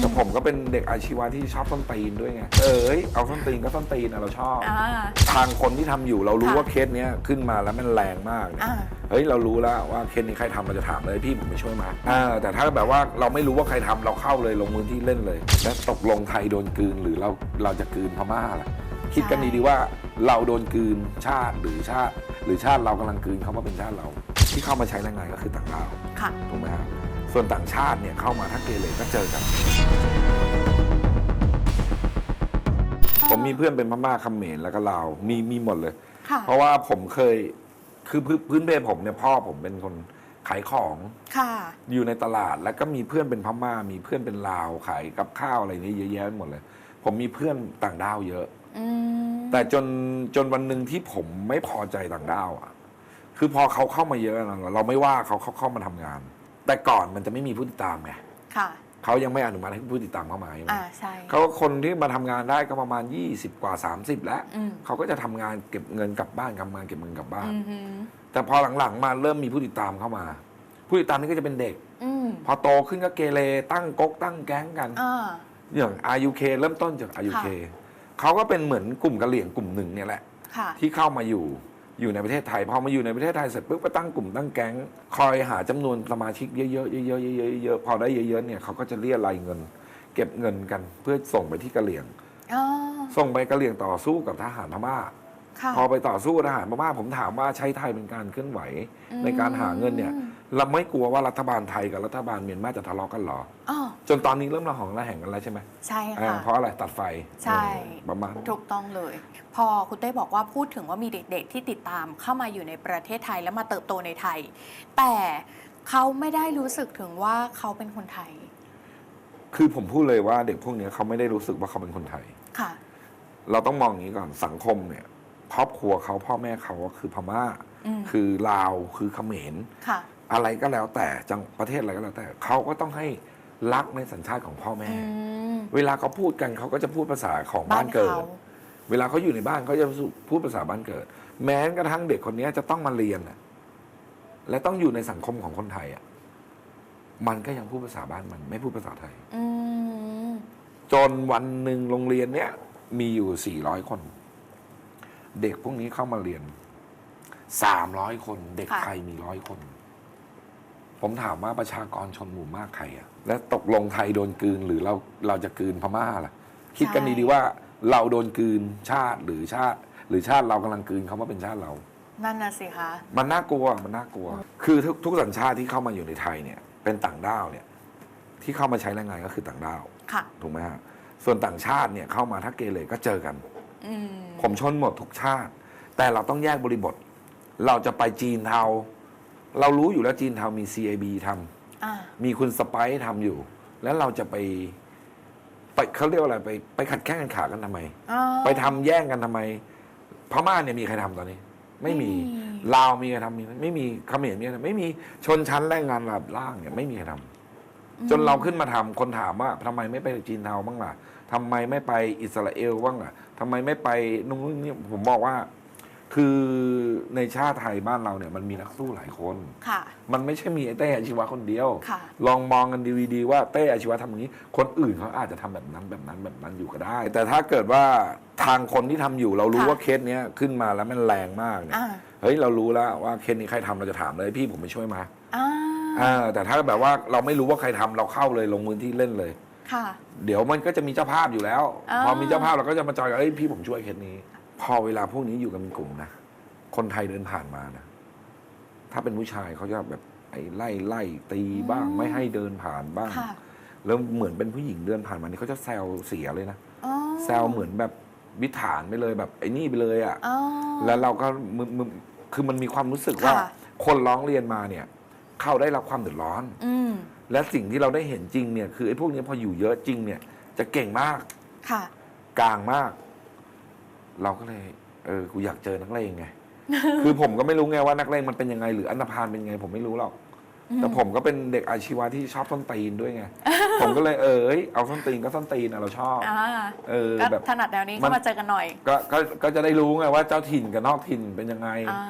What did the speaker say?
แต่ผมก็เป็นเด็กอาชีวะที่ชอบต้นตีนด้วยไง เอ้ยเอาต้นตีนก็ต้นตีนอะเราชอบ อ่า ทางคนที่ทำอยู่เรารู้ค่ะว่าเคสเนี้ยขึ้นมาแล้วมันแรงมากเนี่ยอ่า เฮ้ยเรารู้แล้วว่าเคสนี้ใครทำเราจะถามเลยพี่ผมไปช่วยมาอ่าแต่ถ้าแบบว่าเราไม่รู้ว่าใครทำเราเข้าเลยลงมือที่เล่นเลยแล้วตกลงไทยโดนกลืนหรือเราเราจะกลืนพม่าล่ะคิดกันดีๆว่าเราโดนกลืนชาติหรือชาติ หรือชาติเรากำลังกลืนเขามาเป็นชาติเรา ที่เข้ามาใช้แรงงานก็คือต่างดาวค่ะ ถูกไหมครับ ส่วนต่างชาติเนี่ยเข้ามาถ้าเกเรก็เจอกัน ผมมีเพื่อนเป็นพม่าเขมรแล้วก็ลาวมีมีหมดเลย ค่ะเพราะว่าผมเคยคือพื้นพื้นเพผมเนี่ยพ่อผมเป็นคนขายของค่ะอยู่ในตลาด แล้วก็มีเพื่อนเป็นพม่า มีเพื่อนเป็นลาวขายกับข้าวอะไรนี่เยอะแยะไปหมดเลย ผมมีเพื่อนต่างด้าวเยอะ อืมแต่จนจนวันหนึ่งที่ผมไม่พอใจต่างด้าวอะ คือพอเขาเข้ามาเยอะนะเราไม่ว่าเขาเขาเข้ามาทำงาน แต่ก่อนมันจะไม่มีผู้ติดตามไงค่ะเขายังไม่อนุมัติให้ผู้ติดตามเข้ามาใช่ไหมอ่าใช่ เขาก็คนที่มาทำงานได้ก็ประมาณ 20 กว่า 30 แล้ว อืม เขาก็จะทำงานเก็บเงินกลับบ้านทำงานเก็บเงินกลับบ้าน อืมฮึแต่พอหลังๆมาเริ่มมีผู้ติดตามเข้ามา ผู้ติดตามนี่ก็จะเป็นเด็ก อืมพอโตขึ้นก็เกเรตั้งก๊กตั้งแก๊งกัน อ่า อย่าง RUK เริ่มต้นจาก RUK เขาก็เป็นเหมือนกลุ่มกะเหลี่ยงกลุ่มหนึ่งเนี่ยแหละ ค่ะ ที่เข้ามาอยู่ อยู่ในประเทศไทยพอมาอยู่ในประเทศไทยเสร็จปุ๊บก็ตั้งกลุ่มตั้งแก๊งคอยหาจำนวนสมาชิกเยอะๆเยอะๆเยอะๆเยอะๆพอได้เยอะๆเนี่ยเขาก็จะเรียรายเงิน เก็บเงินกันเพื่อส่งไปที่กะเหลี่ยงอ๋อส่งไปกะเหลี่ยงต่อสู้กับทหารพม่าค่ะ พอไปต่อสู้กับทหารพม่าผมถามว่าใช้ไทยเป็นการเคลื่อนไหวในการหาเงินเนี่ยอืมเราไม่กลัวว่ารัฐบาลไทยกับรัฐบาลเมียนมาจะทะเลาะกันเหรออ๋อจนตอนนี้เริ่มระหองระแหงกันแล้วใช่ไหมใช่อ่าค่ะเพราะอะไรตัดไฟใช่เออประมาณถูกต้องเลย พอคุณเต้บอกว่าพูดถึงว่ามีเด็กๆ ที่ติดตามเข้ามาอยู่ในประเทศไทยแล้วมาเติบโตในไทย แต่เขาไม่ได้รู้สึกถึงว่าเขาเป็นคนไทย คือผมพูดเลยว่าเด็กพวกเนี้ยเขาไม่ได้รู้สึกว่าเขาเป็นคนไทยค่ะ เราต้องมองอย่างนี้ก่อนสังคมเนี่ย ครอบครัวเขาพ่อแม่เขาก็คือพม่าอืมคือลาวคือเขมรค่ะอะไรก็แล้วแต่จังประเทศอะไรก็แล้วแต่เขาก็ต้องให้รักในสัญชาติของพ่อแม่อืมเวลาเขาพูดกันเขาก็จะพูดภาษาของบ้าบ้านนเกิดเขาเวลาเขาอยู่ในบ้านเขาจะพูดภาษาบ้านเกิด แม้กระทั่งเด็กคนนี้จะต้องมาเรียนน่ะและต้องอยู่ในสังคมของคนไทยอะมันก็ยังพูดภาษาบ้านมันไม่พูดภาษาไทยอืมจนวันหนึ่งโรงเรียนเนี้ยมีอยู่ 400 คน เด็กพวกนี้เข้ามาเรียน300คน เด็กค่ะไทยมีร้อยคน ผมถามว่าประชากรชนหมู่มากใครอะและตกลงไทยโดนกลืนหรือเราเราจะกลืนพม่าล่ะ คิดกันดีๆว่าเราโดนกลืนชาติหรือชาติ หรือชาติเรากำลังกลืนเขามาเป็นชาติเรา นั่นน่ะสิคะ มันน่ากลัวมันน่ากลัว คือทุกทุกสัญชาติที่เข้ามาอยู่ในไทยเนี่ย เป็นต่างด้าวเนี่ย ที่เข้ามาใช้แรงงานก็คือต่างด้าวค่ะถูกไหมฮะ ส่วนต่างชาติเนี่ยเข้ามาถ้าเกเรก็เจอกันอืม ผมชนหมดทุกชาติ แต่เราต้องแยกบริบท เราจะไปจีนเทา เรารู้อยู่แล้วจีนเทามี CIB ทำอ่ามีคุณสไปซ์ทำอยู่ แล้วเราจะไปไปเขาเรียกว่าอะไรไปไปขัดแข้งกันขากันทำไมอ่าไปทำแย่งกันทำไมพม่าเนี่ยมีใครทำตอนนี้ ไม่มีไม่มีลาวมีใครทำมีไหมไม่มีเขมรมีใครทำไม่มีชนชั้นแรงงานระดับล่างเนี่ยไม่มีใครทำ จนเราขึ้นมาทำคนถามว่าทำไมไม่ไปจีนเทาบ้างล่ะทำไมไม่ไปอิสราเอลบ้างล่ะทำไมไม่ไปนู่นนี่ผมบอกว่า คือในชาติไทยบ้านเราเนี่ย มันมีนักสู้หลายคนค่ะ มันไม่ใช่มีไอ้เต้อาชีวะคนเดียวค่ะลองมองกันดีๆว่าเต้อาชีวะทำอย่างนี้ คนอื่นเขาอาจจะทำแบบนั้นแบบนั้นแบบนั้นอยู่ก็ได้ แต่ถ้าเกิดว่าทางคนที่ทำอยู่เรารู้ค่ะว่าเคสเนี้ยขึ้นมาแล้วมันแรงมากเนี่ยอ่าเฮ้ยเรารู้แล้วว่าเคสนี้ใครทำเราจะถามเลยพี่ผมไปช่วยมา อ่าอ่าแต่ถ้าแบบว่าเราไม่รู้ว่าใครทำเราเข้าเลยลงมือที่เล่นเลยค่ะ เดี๋ยวมันก็จะมีเจ้าภาพอยู่แล้วอ่าพอมีเจ้าภาพเราก็จะมาจอยกันเอ้ยพี่ผมช่วยเคสนี้ พอเวลาพวกนี้อยู่กันเป็นกลุ่มนะคนไทยเดินผ่านมานะถ้าเป็นผู้ชายเขาจะแบบไอ้ไล่ไล่ตีบ้างไม่ให้เดินผ่านบ้างค่ะแล้วเหมือนเป็นผู้หญิงเดินผ่านมานี่เขาจะแซวเสียเลยนะอ๋อแซวเหมือนแบบวิถานไปเลยแบบไอ้นี่ไปเลยอะ่ะอ๋อแล้วเราก็มึมึคือมันมีความรู้สึกว่าค่ะคนร้องเรียนมาเนี่ย เขาได้รับความเดือดร้อนอืมและสิ่งที่เราได้เห็นจริงเนี่ยคือไอ้พวกนี้พออยู่เยอะจริงเนี่ย จะเก่งมากค่ะ กลางมาก เราก็เลยเออกูอยากเจอนักเลงไง คือผมก็ไม่รู้ไงว่านักเลงมันเป็นยังไง หรืออันธพาลเป็นยังไง ผมไม่รู้หรอก แต่ผมก็เป็นเด็กอาชีวะที่ชอบต้นตีนด้วยไง ผมก็เลยเออเอ้ยเอาต้นตีนก็ต้นตีนอะเราชอบอ่าเออก็แบบถนัดแนวนี้มัก็นมาเจอกันหน่อยก็ก็ก็จะได้รู้ไงว่าเจ้าถิ่นกับนอกถิ่นเป็นยังไงอ่า